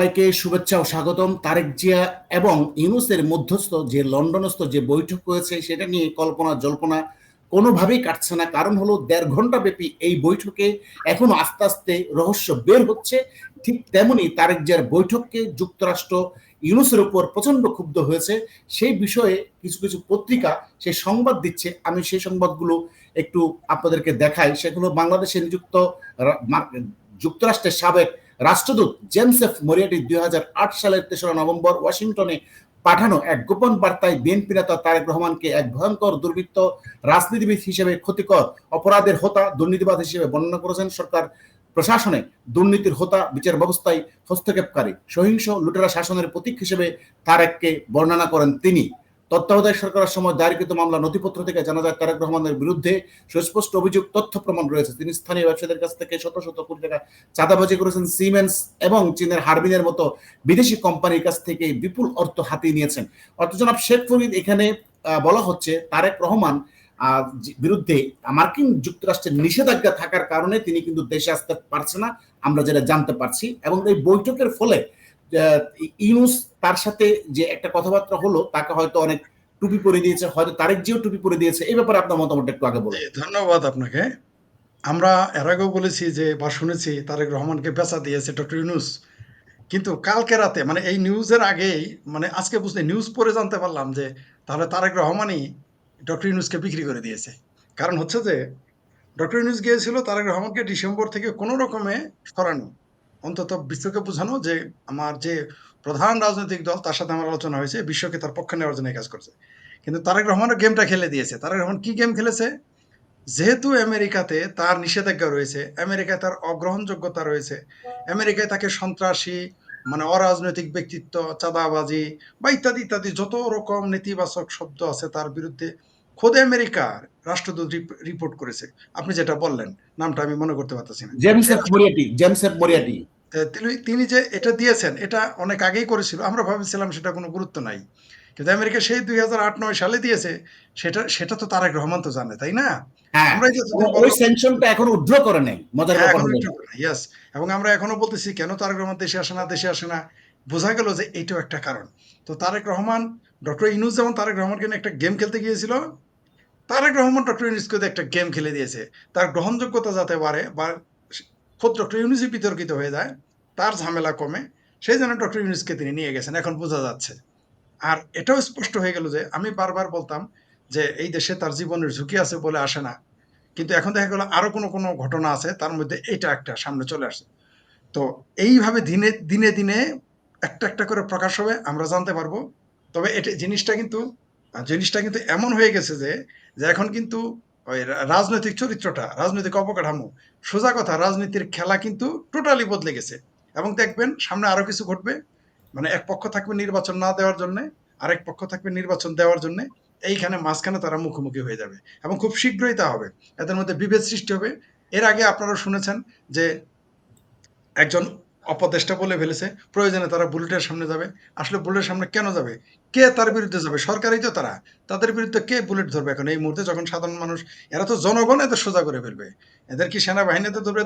সবাইকে শুভেচ্ছা ও স্বাগতম। তারেক জিয়া এবং ইউনুসের মধ্যস্থ যে লন্ডনস্থ যে বৈঠক হয়েছে, সেটা নিয়ে কল্পনা জল্পনা কোনোভাবেই কাটছে না। কারণ হলো দেড় ঘণ্টা ব্যাপী এই বৈঠকে এখনও আস্তে আস্তে রহস্য বের হচ্ছে। ঠিক তেমনি তারেক জিয়ার বৈঠককে যুক্তরাষ্ট্র ইউনুসের উপর প্রচণ্ড ক্ষুব্ধ হয়েছে। সেই বিষয়ে কিছু কিছু পত্রিকা সেই সংবাদ দিচ্ছে। আমি সেই সংবাদগুলো একটু আপনাদেরকে দেখাই। সেগুলো বাংলাদেশে নিযুক্ত যুক্তরাষ্ট্রের সাবেক রাষ্ট্রদূত জেমস এফ মরিয়াটি দুই সালের তেসরা নভেম্বর ওয়াশিংটনে পাঠানো এক গোপন বার্তায় বিএনপি নেতা তারেক রহমানকে এক ভয়ঙ্কর দুর্বৃত্ত রাজনীতিবিদ হিসেবে ক্ষতিকর অপরাধের হোতা দুর্নীতিবাদ হিসেবে বর্ণনা করেছেন সরকার প্রশাসনে। দুর্নীতির হোতা বিচার ব্যবস্থায় হস্তক্ষেপকারী। সহিংস লুটেরা শাসনের প্রতীক হিসেবে তারেককে বর্ণনা করেন তিনি। তত্ত্বাবধায়ক সরকারের সময় দায়েরকৃত মামলা নথিপত্র থেকে জানা যায়, তারেক রহমানের বিরুদ্ধে সুস্পষ্ট অভিযোগ, তথ্য প্রমাণ রয়েছে। তিনি স্থানীয় ব্যবসায়ীদের কাছ থেকে শত শত কোটি টাকা চাঁদাবাজি করেছেন সিমেন্স এবং চীনের হারবিনের মতো বিদেশি কোম্পানির কাছ থেকে বিপুল অর্থ হাতিয়ে নিয়েছেন। অর্থ জনাব শেখ ফরিদ, এখানে বলা হচ্ছে তারেক রহমান বিরুদ্ধে মার্কিন যুক্তরাষ্ট্রের নিষেধাজ্ঞা থাকার কারণে তিনি কিন্তু দেশে আসতে পারছে না, আমরা যেটা জানতে পারছি। এবং এই বৈঠকের ফলে ইউনুস তার সাথে যে একটা কথাবার্তা হলো, তাকে হয়তো অনেক টুপি পরে দিয়েছে, হয়তো তারেক জিও টুপি পরে দিয়েছে এই ব্যাপারে আপনার মতামত একটু আগে বলুন। ধন্যবাদ আপনাকে। আমরা এর আগেও বলেছি যে, বা শুনেছি, তারেক রহমানকে পেঁচা দিয়েছে ডক্টর ইউনুস। কিন্তু কালকে রাতে মানে এই নিউজের আগেই মানে আজকে বুঝতে, নিউজ পড়ে জানতে পারলাম যে, তাহলে তারেক রহমানই ডক্টর ইউনুসকে বিক্রি করে দিয়েছে। কারণ হচ্ছে যে, ডক্টর ইউনুস গিয়েছিল তারেক রহমানকে ডিসেম্বর থেকে কোনো রকমে সরানো অন্তত বিশ্বকে বোঝানো যে আমার যে প্রধান রাজনৈতিক দল, তার সাথে আমার আলোচনা হয়েছে, বিশ্বকে তার পক্ষে নেওয়ার জন্য কাজ করছে। কিন্তু তারেক রহমানও গেমটা খেলে দিয়েছে। তারেক রহমান কি গেম খেলেছে? যেহেতু আমেরিকাতে তার নিষেধাজ্ঞা রয়েছে, আমেরিকায় তার অগ্রহণযোগ্যতা রয়েছে, আমেরিকায় তাকে সন্ত্রাসী মানে অরাজনৈতিক ব্যক্তিত্ব, চাঁদাবাজি বা ইত্যাদি ইত্যাদি যত রকম নেতিবাচক শব্দ আছে তার বিরুদ্ধে খোদে আমেরিকার রাষ্ট্রদূত রিপোর্ট করেছে। আপনি যেটা বললেন নামটা আমি মনে করতে পারতেছি না। James F Moriarty James F Moriarty. তিনি তিনি যে এটা দিয়েছেন এটা অনেক আগেই করেছিল আমরা ভাবছিলাম সেটা কোনো গুরুত্ব নাই। কিন্তু আমেরিকা সেই দুই হাজার আট নয় সালে দিয়েছে সেটা সেটা তো তারেক রহমান তো জানে তাই না? হ্যাঁ এবং ওই স্যাংশনটা এখন উদ্র করে নেই মজার হ্যাঁ. এবং আমরা এখনও বলতেছি কেন তারেক রহমান দেশে আসে না দেশে আসে না? বোঝা গেল যে এইটাও একটা কারণ। তো তারেক রহমান ডক্টর ইনুস যেমন তারেক রহমানকে একটা গেম খেলতে গিয়েছিল তারেক রহমান ডক্টর ইউনুসকে একটা গেম খেলে দিয়েছে। তার গ্রহণযোগ্যতা যাতে বাড়ে বা খোদ ডক্টর ইউনুসই বিতর্কিত হয়ে যায়, তার ঝামেলা কমে, সেই জন্য ডক্টর ইউনুসকে তিনি নিয়ে গেছেন, এখন বোঝা যাচ্ছে। আর এটাও স্পষ্ট হয়ে গেল যে, আমি বারবার বলতাম যে, এই দেশে তার জীবনের ঝুঁকি আছে বলে আসে না। কিন্তু এখন দেখা গেল আরও কোনো কোনো ঘটনা আছে, তার মধ্যে এটা একটা সামনে চলে আসে। তো এইভাবে দিনে দিনে দিনে একটা একটা করে প্রকাশ হবে, আমরা জানতে পারব। তবে এটা জিনিসটা কিন্তু জিনিসটা কিন্তু এমন হয়ে গেছে যে যে এখন কিন্তু ওই রাজনৈতিক চরিত্রটা, রাজনৈতিক অবকাঠামো সোজা কথা, রাজনীতির খেলা কিন্তু টোটালি বদলে গেছে। এবং দেখবেন সামনে আরও কিছু ঘটবে। মানে এক পক্ষ থাকবে নির্বাচন না দেওয়ার জন্য, আরেক পক্ষ থাকবে নির্বাচন দেওয়ার জন্য, এইখানে মাঝখানে তারা মুখোমুখি হয়ে যাবে। এবং খুব শীঘ্রই তা হবে। এদের মধ্যে বিভেদ সৃষ্টি হবে। এর আগে আপনারা শুনেছেন যে একজন অপদেষ্টা বলে ফেলেছে প্রয়োজনে তারা বুলেটের সামনে যাবে। আসলে বুলেটের সামনে কেন যাবে? কে তার বিরুদ্ধে যাবে? সরকারই তো তারা। তাদের বিরুদ্ধে কে বুলেট ধরবে এখন? এই মুহূর্তে যখন সাধারণ মানুষ এরা তো জনগণ এদের সোজা করে ফেলবে। এদের কি সেনাবাহিনীতে ধরবে?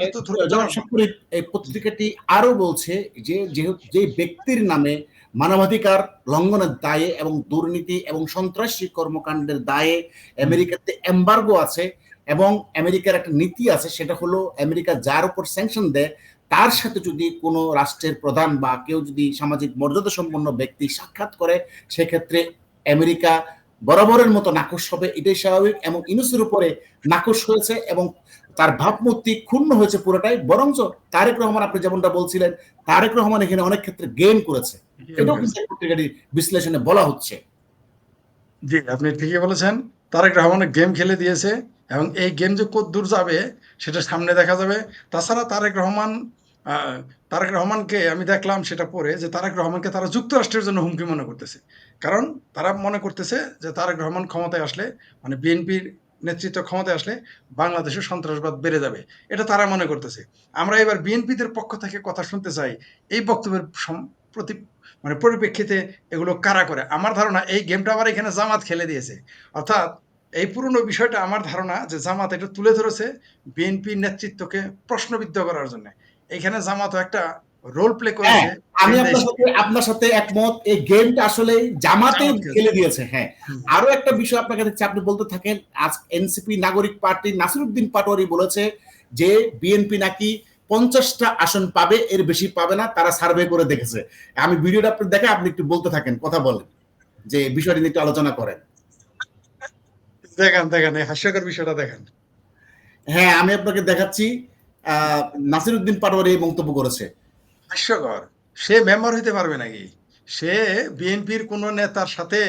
এই পত্রিকাটি আরও বলছে যে যেহেতু যে ব্যক্তির নামে মানবাধিকার লঙ্ঘনের দায়ে এবং দুর্নীতি এবং সন্ত্রাসী কর্মকাণ্ডের দায়ে আমেরিকাতে এম্বার্গো আছে এবং আমেরিকার একটা নীতি আছে সেটা হলো আমেরিকা যার উপর স্যাংশন দেয় তার সাথে যদি কোনো রাষ্ট্রের প্রধান বা কেউ যদি সামাজিক মর্যাদা সম্পন্ন ব্যক্তি সাক্ষাৎ করে সেক্ষেত্রে আমেরিকা বরাবরের মতো নাকশ হবে এটাই স্বাভাবিক এবং ইনুসের উপরে নাকশ হয়েছে এবং তার ভাবমূর্তি ক্ষুণ্ণ হয়েছে পুরোটাই বরঞ্চ তারেক রহমান আপনি যেমনটা বলছিলেন তারেক রহমান এখানে অনেক ক্ষেত্রে গেম করেছে। এটাও কিন্তু পত্রিকাটির বিশ্লেষণে বলা হচ্ছে। জি আপনি ঠিকই বলেছেন তারেক রহমানের গেম খেলে দিয়েছে এবং এই গেম যে কত দূর যাবে সেটা সামনে দেখা যাবে। তাছাড়া তারেক রহমান তারেক রহমানকে আমি দেখলাম সেটা পরে যে তারেক রহমানকে তারা যুক্তরাষ্ট্রের জন্য হুমকি মনে করতেছে। কারণ তারা মনে করতেছে যে তারেক রহমান ক্ষমতায় আসলে মানে বিএনপির নেতৃত্ব ক্ষমতায় আসলে বাংলাদেশে সন্ত্রাসবাদ বেড়ে যাবে। এটা তারা মনে করতেছে। আমরা এবার বিএনপিদের পক্ষ থেকে কথা শুনতে চাই এই বক্তব্যের প্রতি মানে পরিপ্রেক্ষিতে এগুলো কারা করে? আমার ধারণা এই গেমটা আবার এখানে জামাত খেলে দিয়েছে। অর্থাৎ এই পুরনো বিষয়টা আমার ধারণা যে জামাত এটা তুলে ধরেছে বিএনপি নেতৃত্বকে প্রশ্নবিদ্ধ করার জন্য। এখানে জামাতও একটা রোল প্লে হ্যাঁ করেছে আমি আপনার সাথে আপনার সাথে একমত এই গেমটা আসলে জামাতে খেলে দিয়েছে হ্যাঁ। আরও একটা বিষয় আপনার কাছে আপনি বলতে থাকেন আজ এনসিপি নাগরিক পার্টি নাসিরুদ্দিন পাটোয়ারি বলেছে যে বিএনপি নাকি পঞ্চাশটা আসন পাবে এর বেশি পাবে না তারা সার্ভে করে দেখেছে। আমি ভিডিওটা আপনি দেখে আপনি একটু বলতে থাকেন কথা বলেন যে বিষয়টি নিয়ে একটু আলোচনা করেন। দেখেন দেখেন হাস্যকর বিষয়টা দেখেন। হ্যাঁ আমি আপনাকে দেখাচ্ছি আহ, নাসিরুদ্দিন পাটোয়ারি এই মন্তব্য করেছে। হাস্যকর সে মেম্বার হইতে পারবে নাকি? সে বিএনপির কোন নেতার সাথে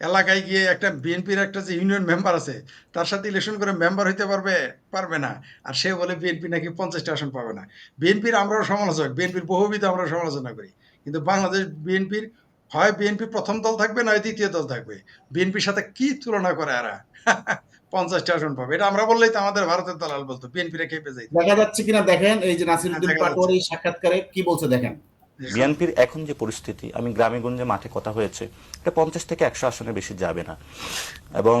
এলাকায় গিয়ে একটা বিএনপির একটা যে ইউনিয়ন মেম্বার আছে, তার সাথে ইলেকশন করে মেম্বার হইতে পারবে পারবে না। আর সে বলে বিএনপি নাকি পঞ্চাশটা আসন পাবে না। বিএনপির আমরাও সমালোচক, বিএনপির বহুবিধ আমরা সমালোচনা করি। কিন্তু বাংলাদেশ বিএনপির হয় বিএনপি প্রথম দল থাকবে নয় দ্বিতীয় দল থাকবে। বিএনপির সাথে কি তুলনা করে এরা? পঞ্চাশটা আসন পাবে। এটা আমরা বললেই তো আমাদের ভারতের দালাল বলতো বিএনপিরা খেপে যাইতো দেখা যাচ্ছে কিনা দেখেন এই যে নাসিরুদ্দিন। পাটোয়ারি সাক্ষাৎকারে কি বলছে দেখেন? বিএনপির এখন যে পরিস্থিতি আমি গ্রামে গঞ্জে মাঠে কথা হয়েছে এটা পঞ্চাশ থেকে একশো আসনের বেশি যাবে না। এবং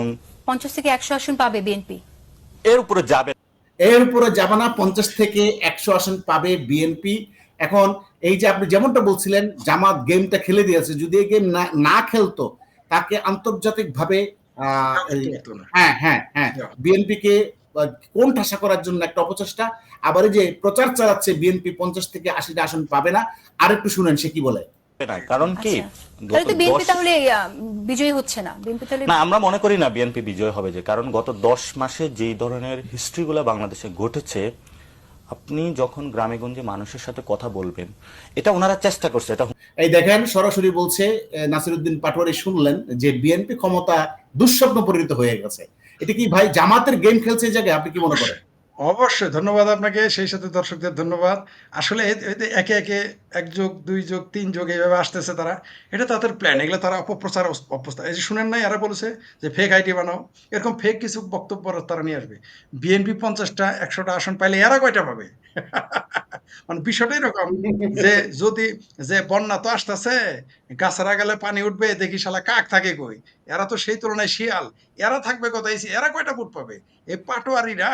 পঞ্চাশ থেকে একশো আসন পাবে বিএনপি এর উপরে যাবে এর উপরে যাবে না পঞ্চাশ থেকে একশো আসন পাবে বিএনপি এখন এই যে আপনি যেমনটা বলছিলেন জামাত গেমটা খেলে দিয়েছে যদি এই গেম না খেলতো তাকে আন্তর্জাতিক ভাবে হ্যাঁ হ্যাঁ হ্যাঁ। Yeah. বিএনপি কে আহ, কোন ঠাসা করার জন্য একটা অপচেষ্টা? আবার যে প্রচার চালাচ্ছে বিএনপি পঞ্চাশ থেকে আশিটা আসন পাবে না আরেকটু শুনেন সে কি বলে। কারণ কি? আচ্ছা তাহলে তো গত বিএনপি তাহলে বিজয়ী হচ্ছে না। বিএনপি তাহলে না আমরা মনে করি না বিএনপি বিজয় হবে যে কারণ গত দশ মাসে যেই ধরনের হিস্ট্রিগুলো বাংলাদেশে ঘটেছে আপনি যখন গ্রামে গঞ্জে মানুষের সাথে কথা বলবেন, এটা ওনারা চেষ্টা করছে, এটা এই দেখেন, সরাসরি বলছে নাসিরুদ্দিন পাটোয়ারি শুনলেন যে বিএনপি ক্ষমতা দুঃস্বপ্ন পরিণত হয়ে গেছে। এটা কি ভাই জামাতের গেম খেলছে এই জায়গায়? আপনি কি মনে করেন? অবশ্যই, ধন্যবাদ আপনাকে, সেই সাথে দর্শকদের ধন্যবাদ। আসলে একে একে এক যোগ, দুই যোগ, তিন যোগ এইভাবে আসতেছে তারা। এটা তাদের প্ল্যান এগুলো তারা অপপ্রচার অপস্থান এই যে শুনেন নাই এরা বলেছে যে ফেক আইডি বানাও। এরকম ফেক কিছু বক্তব্য তারা নিয়ে আসবে। বিএনপি পঞ্চাশটা, একশোটা আসন পাইলে এরা কয়টা পাবে? মানে বিষয়টা এরকম যে যদি, যে বন্যা তো আসতেছে, গাছেরা গেলে পানি উঠবে, দেখি শালা কাক থাকে কই? এরা তো সেই তুলনায় শিয়াল। এরা থাকবে কোথায়? এরা কয়টা ভোট পাবে? এই পাটোয়ারিরা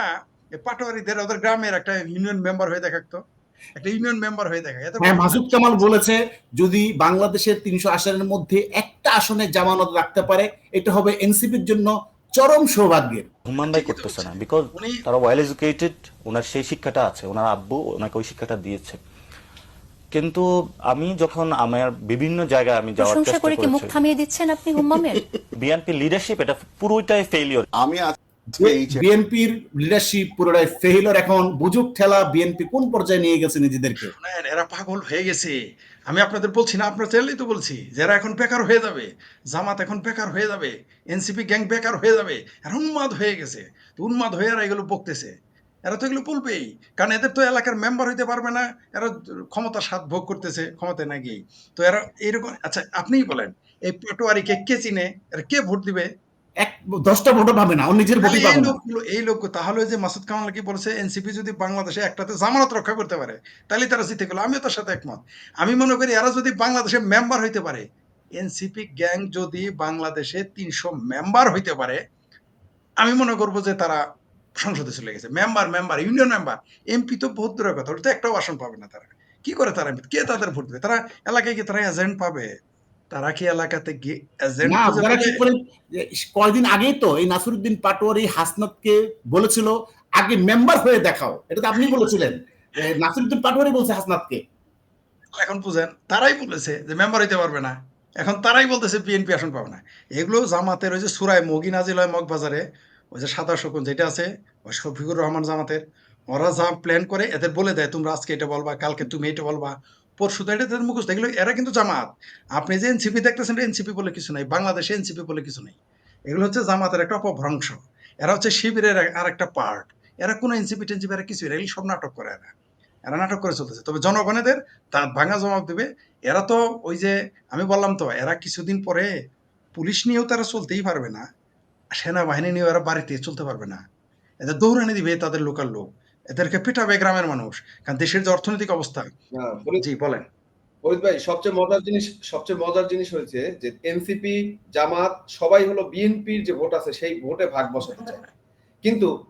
পাটোয়ারিদের ওদের গ্রামের একটা ইউনিয়ন মেম্বার হয়ে দেখাতো একটা ইউনিয়ন মেম্বার হয়ে দেখা। এত হ্যাঁ মাসুদ কামাল বলেছে যদি বাংলাদেশের তিনশো আসনের মধ্যে একটা আসনে জামানত রাখতে পারে এটা হবে এনসিপির জন্য চরম সৌভাগ্যের। হুমান ভাই করতেছে না বিকজ তারা ওয়েল এডুকেটেড ওনার সেই শিক্ষাটা আছে ওনার আব্বু ওনাকে ওই শিক্ষাটা দিয়েছে। কিন্তু আমি যখন আমার বিভিন্ন জায়গায় আমি যাওয়ার চেষ্টা করে কি মুখ থামিয়ে দিচ্ছেন আপনি হুম্মামের? বিএনপি লিডারশিপ এটা পুরোটাই ফেলিওর আমি বিএনপির লিডারশিপ পুরোটাই এখন। বুঝুক ঠেলা বিএনপি কোন পর্যায়ে নিয়ে গেছে নিজেদেরকে? এরা পাগল হয়ে গেছে। আমি আপনাদের বলছি না আপনার চ্যানেলেই তো বলছি যারা এখন বেকার হয়ে যাবে। জামাত এখন বেকার হয়ে যাবে এনসিপি গ্যাং বেকার হয়ে যাবে এরা উন্মাদ হয়ে গেছে। তো উন্মাদ হয়ে এরা এগুলো বকতেছে। এরা তো এগুলো বলবেই কারণ এদের তো এলাকার মেম্বার হইতে পারবে না এরা ক্ষমতা স্বাদ ভোগ করতেছে ক্ষমতায় না গিয়ে তো এরা এইরকম আচ্ছা আপনিই বলেন এই পাটোয়ারিকে কে চিনে এরা কে ভোট দিবে? এক দশটা ভোটও পাবে না ও নিজের ভোটই পাবে না। এই লোক তাহলে যে মাসুদ কামাল কি বলেছে এনসিপি যদি বাংলাদেশে একটাতে জামানত রক্ষা করতে পারে তাহলে তারা জিতে গেল আমিও তার সাথে একমত। আমি মনে করি এরা যদি বাংলাদেশে মেম্বার হইতে পারে এনসিপি গ্যাং যদি বাংলাদেশে তিনশো মেম্বার হইতে পারে আমি মনে করব যে তারা সংসদে চলে গেছে। Member member union member MP তো বহুত দূরের কথা ওটা তো একটাও আসন পাবে না তারা। কি করে তারা কে তাদের ভোট দেবে? তারা এলাকায় কি তারা এজেন্ট পাবে? তারা কি এলাকাতে গিয়ে এজেন্ট না আপনারা ঠিক করে যে কয়দিন আগেই তো এই নাসিরুদ্দিন পাটোয়ারি হাসনাতকে বলেছিল আগে মেম্বার হয়ে দেখাও। এটা তো আপনি বলেছিলেন। নাসিরুদ্দিন পাটোয়ারি বলছে হাসনাতকে। এখন বুঝেন তারাই বলেছে যে মেম্বার হইতে পারবে না। এখন তারাই বলতেছে বিএনপি আসন পাবে না। এগুলো জামাতের ওই যে সুরায় মগি নাজিল হয় মগবাজারে ওই যে সাদা শকুন যেটা আছে ওই শফিকুর রহমান জামাতের ওরা যা প্ল্যান করে এদের বলে দেয় তোমরা আজকে এটা বলবা কালকে তুমি এটা বলবা। পরশু তো এটা তাদের মুখস্থ এগুলো এরা কিন্তু জামাত। আপনি যে এনসিপি দেখতেছেন এনসিপি বলে কিছু নাই, বাংলাদেশে এনসিপি বলে কিছু নেই। এগুলো হচ্ছে জামাতের একটা অপভ্রংশ। এরা হচ্ছে শিবিরের আর একটা পার্ট এরা কোনো এনসিপি টেনসিপি এরা কিছু এগুলি সব নাটক করে এরা। এরা নাটক করে চলতেছে। তবে জনগণেদের তার ভাঙা জবাব দেবে। এরা তো ওই যে, আমি বললাম তো, এরা কিছুদিন পরে পুলিশ নিয়েও তারা চলতেই পারবে না, সেনাবাহিনী নিয়েও এরা বাড়িতে চলতে পারবে না। এদের দৌড়ানি দিবে তাদের লোকাল লোক। এদেরকে পিটাবে গ্রামের মানুষ কারণ দেশের যে অর্থনৈতিক অবস্থা। জি বলেন। ফরিদ ভাই সবচেয়ে মজার জিনিস সবচেয়ে মজার জিনিস হয়েছে যে এনসিপি জামাত সবাই হলো বিএনপির যে ভোট আছে সেই ভোটে ভাগ বসাতে চায়। কিন্তু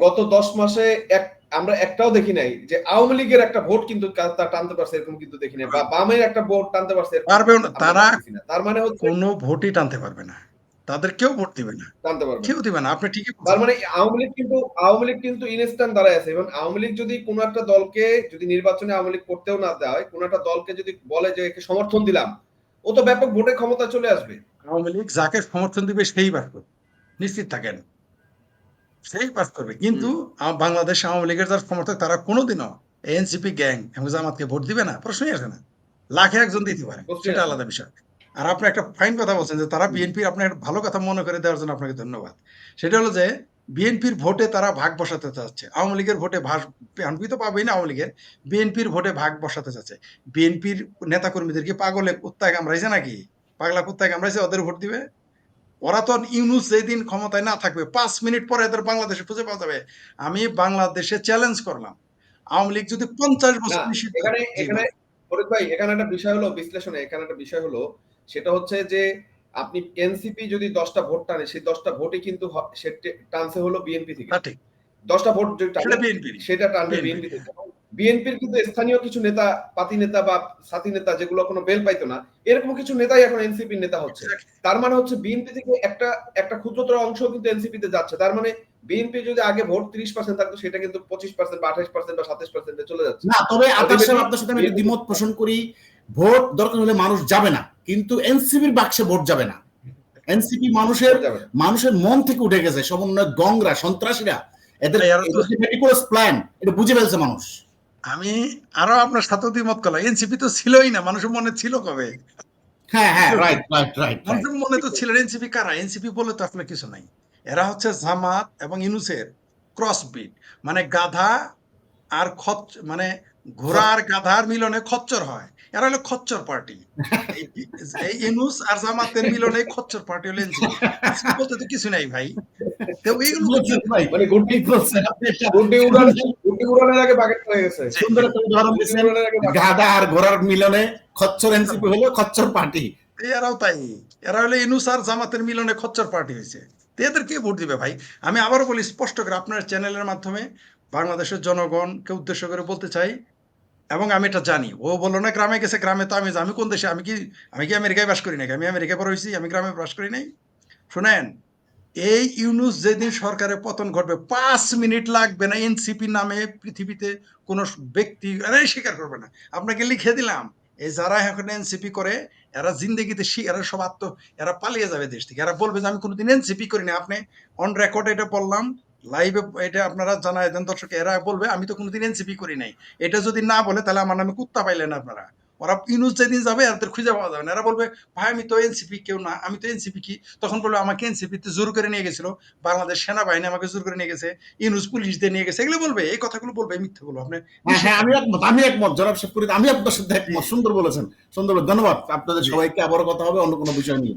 গত দশ মাসে এক আমরা একটাও দেখি নাই যে আওয়ামী লীগের একটা ভোট কিন্তু তা টানতে পারছে এরকম কিন্তু দেখি নাই। বা বামের একটা ভোট টানতে পারছে না। তারা- তার মানে হচ্ছে কোনো ভোটই টানতে পারবে না। তাদের কেউ ভোট দিবে না। টানতে পারবে কেউ দিবে না। আপনি ঠিকই বলছেন। তার মানে আওয়ামী লীগ কিন্তু আওয়ামী লীগ কিন্তু ইনস্ট্যান্ট দাঁড়ায় আছে। এবং আওয়ামী লীগ যদি কোনো একটা দলকে যদি নির্বাচনে আওয়ামী লীগ করতেও না দেয় কোনো একটা দলকে যদি বলে যে একে সমর্থন দিলাম ও তো ব্যাপক ভোটে ক্ষমতা চলে আসবে। আওয়ামী লীগ যাকে সমর্থন দিবে সেই পাস করবে। নিশ্চিত থাকেন। সেই পাস করবে। কিন্তু বাংলাদেশ আওয়ামী লীগের যারা সমর্থক তারা কোনোদিনও এনসিপি গ্যাং এবং জামাতকে ভোট দিবে না? প্রশ্নই আসে না। লাখে একজন দিতে পারে। সেটা আলাদা বিষয়। আর আপনি একটা ফাইন কথা বলছেন যে তারা বিএনপির আপনার একটা ভালো কথা মনে করে দেওয়ার জন্য আপনাকে ধন্যবাদ। সেটা হলো যে বিএনপির ভোটে তারা ভাগ বসাতে চাচ্ছে। আওয়ামী লীগের ভোটে ভাগ বিএনপি তো পাবেই না আওয়ামী লীগের। বিএনপির ভোটে ভাগ বসাতে চাচ্ছে। বিএনপির নেতাকর্মীদেরকে পাগলে কুত্তায় কামড়াইছে নাকি? পাগলা কুত্তায় কামড়াইছে ওদের ভোট দিবে? ওরা তো ইউনুস যেদিন ক্ষমতায় না থাকবে পাঁচ মিনিট পরে এদের বাংলাদেশে খুঁজে পাওয়া যাবে। আমি বাংলাদেশে চ্যালেঞ্জ করলাম। আওয়ামী লীগ যদি পঞ্চাশ বছর না, নিষিদ্ধ এখানে এখানে ভাই এখানে একটা বিষয় হলো বিশ্লেষণে এখানে একটা বিষয় হলো সেটা হচ্ছে যে আপনি এনসিপি যদি দশটা ভোট টানে সেই দশটা ভোটই কিন্তু টানছে হলো বিএনপি থেকে। দশটা ভোট যদি সেটা টানবে বিএনপি থেকে। বিএনপির কিন্তু স্থানীয় কিছু নেতা পাতি নেতা বা সাথী নেতা যেগুলো কোনো বেল পাইতো না এরকম কিছু নেতাই এখন এনসিপির নেতা হচ্ছে। তার মানে হচ্ছে বিএনপি থেকে একটা একটা ক্ষুদ্রতর অংশ কিন্তু এনসিপি তে যাচ্ছে। তার মানে বিএনপি যদি আগে ভোট তিরিশ পার্সেন্ট থাকতো সেটা কিন্তু পঁচিশ পার্সেন্ট বা আঠাশ পার্সেন্ট বা সাতাশ পার্সেন্টে চলে যাচ্ছে। না তবে আপনার সাথে আমি দ্বিমত পোষণ করি। ভোট দরকার হলে মানুষ যাবে না। কিন্তু এনসিপির বাক্সে ভোট যাবে না। এনসিপি মানুষের মানুষের মন থেকে উঠে গেছে সমন্বয় গংরা সন্ত্রাসীরা। এদের মেটিকুলাস প্ল্যান এটা বুঝে ফেলছে মানুষ। আমি আরও আপনার সাথে দ্বিমত করলাম। এনসিপি তো ছিলই না মানুষের মনে ছিল কবে? হ্যাঁ হ্যাঁ রাইট রাইট রাইট মানুষের মনে তো ছিল এনসিপি কারা? এনসিপি বলে তো আসলে কিছু নাই। এরা হচ্ছে জামাত এবং ইনুসের ক্রস বিট মানে গাধা আর খচ মানে ঘোড়া আর গাধার মিলনে খচ্চর হয়। এরা হলো খচ্চর পার্টি। এই ইনুস আর জামাতের মিলনে খচ্চর পার্টি হলো বলতে তো কিছু নাই ভাই। তো এইগুলো ভাই মানে গুড্ডি বলছেন গুড্ডি উড়ান গুড্ডি উড়ানের আগে বাকেট হয়ে গেছে। সুন্দর একটা উদাহরণ bucket। গাধা আর ঘোড়ার মিলনে খচ্চর এনসিপি হলো খচ্চর পার্টি। এরাও তাই। এরা হলো ইনুস আর জামাতের মিলনে খচ্চর পার্টি হয়েছে। তো এদের কে ভোট দিবে ভাই। আমি আবারও বলি স্পষ্ট করে আপনার চ্যানেলের মাধ্যমে বাংলাদেশের জনগণকে উদ্দেশ্য করে বলতে চাই এবং আমি এটা জানি। ও বলল, না, গ্রামে গেছে, গ্রামে তো আমি আমি কোন দেশে? আমি কি আমি কি আমেরিকায় বাস করি নাকি? আমি আমেরিকায় বড় হয়েছি, আমি গ্রামে বাস করি নাই? শোনেন, এই ইউনুস যেদিন সরকারের পতন ঘটবে, পাঁচ মিনিট লাগবে না এনসিপি নামে পৃথিবীতে কোনো ব্যক্তি, এরাই স্বীকার করবে না। আপনাকে লিখে দিলাম, এই যারা এখন এনসিপি করে, এরা জিন্দগিতে এরা সব আত্ম, এরা পালিয়ে যাবে দেশ থেকে। এরা বলবে যে, আমি কোনোদিন এনসিপি করি না আপনি অন রেকর্ড এটা বললাম লাইভে এটা আপনারা জানাই দেন দর্শক এরা বলবে আমি তো কোনোদিন এনসিপি করি নাই। এটা যদি না বলে তাহলে আমার নামে কুত্তা পাইলেন আপনারা। ওরা ইউনুস যেদিন যাবে এদের খুঁজে পাওয়া যাবে না। এরা বলবে ভাই আমি তো এনসিপি কেউ না আমি তো এনসিপি কি? তখন বলবে আমাকে এনসিপি তে জোর করে নিয়ে গেছিল। বাংলাদেশ সেনাবাহিনী আমাকে জোর করে নিয়ে গেছে ইউনুস পুলিশ দিয়ে নিয়ে গেছে। এগুলো বলবে এই কথাগুলো বলবে মিথ্যে বলব। আপনি হ্যাঁ হ্যাঁ আমি একমত আমি একমত। জনাব শেখ আমি আপনার সাথে একমত। সুন্দর বলেছেন। সুন্দর ধন্যবাদ। আপনাদের সবাইকে আবারও কথা হবে অন্য কোনো বিষয় নিয়ে।